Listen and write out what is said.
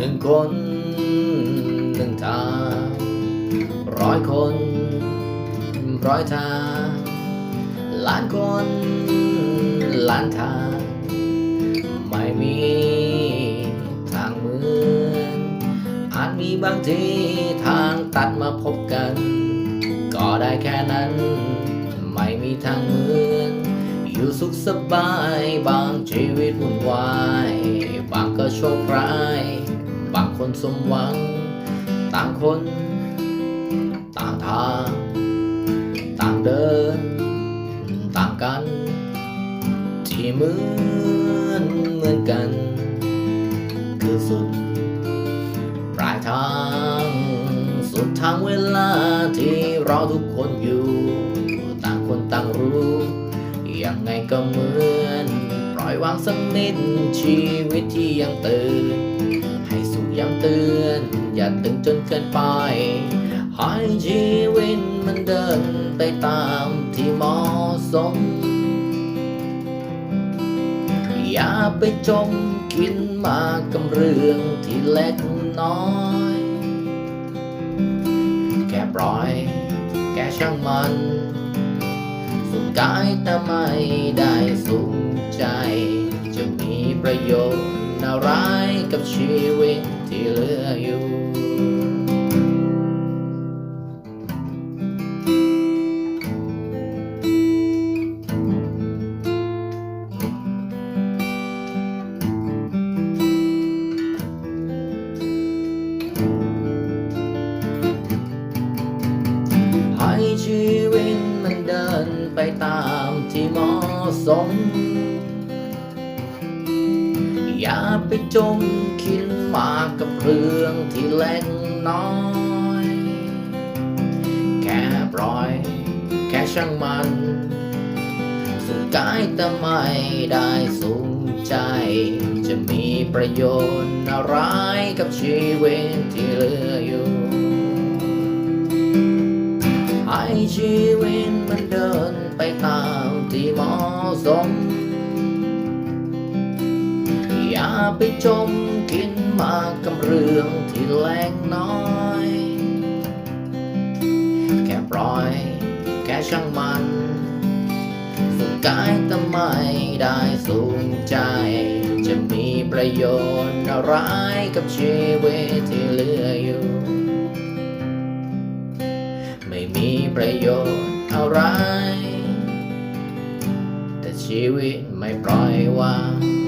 นึ่งคนหนึ่งทางร้อยคนร้อยทางล้านคนล้านทาง ไม่มีทางเหมือนอาจมีบางทีทางตัดมาพบกัน ก็ได้แค่นั้น ไม่มีทางเหมือน อยู่สุขสบายบางชีวิตวุ่นวาย บางก็โชคร้าย บางคนสมหวัง ต่างคน ต่างทาง ต่างเดิน ต่างกัน ที่เหมือนเหมือนกัน คือสุด ปลายทาง สุดทางเวลาที่เราทุกคนอยู่ ต่างคนต่างรู้ยังไงก็เหมือน ปล่อยวางสักนิดชีวิตที่ยังตื่น ย้ำเตือน อย่าตึงจนเกินไป ให้ชีวิตมันเดินไปตามที่เหมาะสม อย่าไปจมกินมากับเรื่องที่เล็กน้อย แค่ปล่อย แค่ช่างมันสุขกายแต่ไม่ได้สุขใจ จะมีประโยชน์อะไร กับชีวิตที่เหลืออยู่ให้ชีวิตมันเดินไปตามที่เหมาะสม อย่าไปจมคิดมากกับเรื่องที่เล็กน้อย แค่ปล่อย แค่ช่างมัน สุขกายแต่ไม่ได้สุขใจ จะมีประโยชน์อะไรกับชีวิตที่เหลืออยู่ ให้ชีวิตมันเดินไปตามที่เหมาะสม ไปจมกินมากับเรื่องที่เล็กน้อย แค่ปล่อย แค่ช่างมันสุขกายแต่ไม่ได้สุขใจ จะมีประโยชน์อะไรกับชีวิตที่เหลืออยู่ ไม่มีประโยชน์อะไร แต่ชีวิตไม่ปล่อยวาง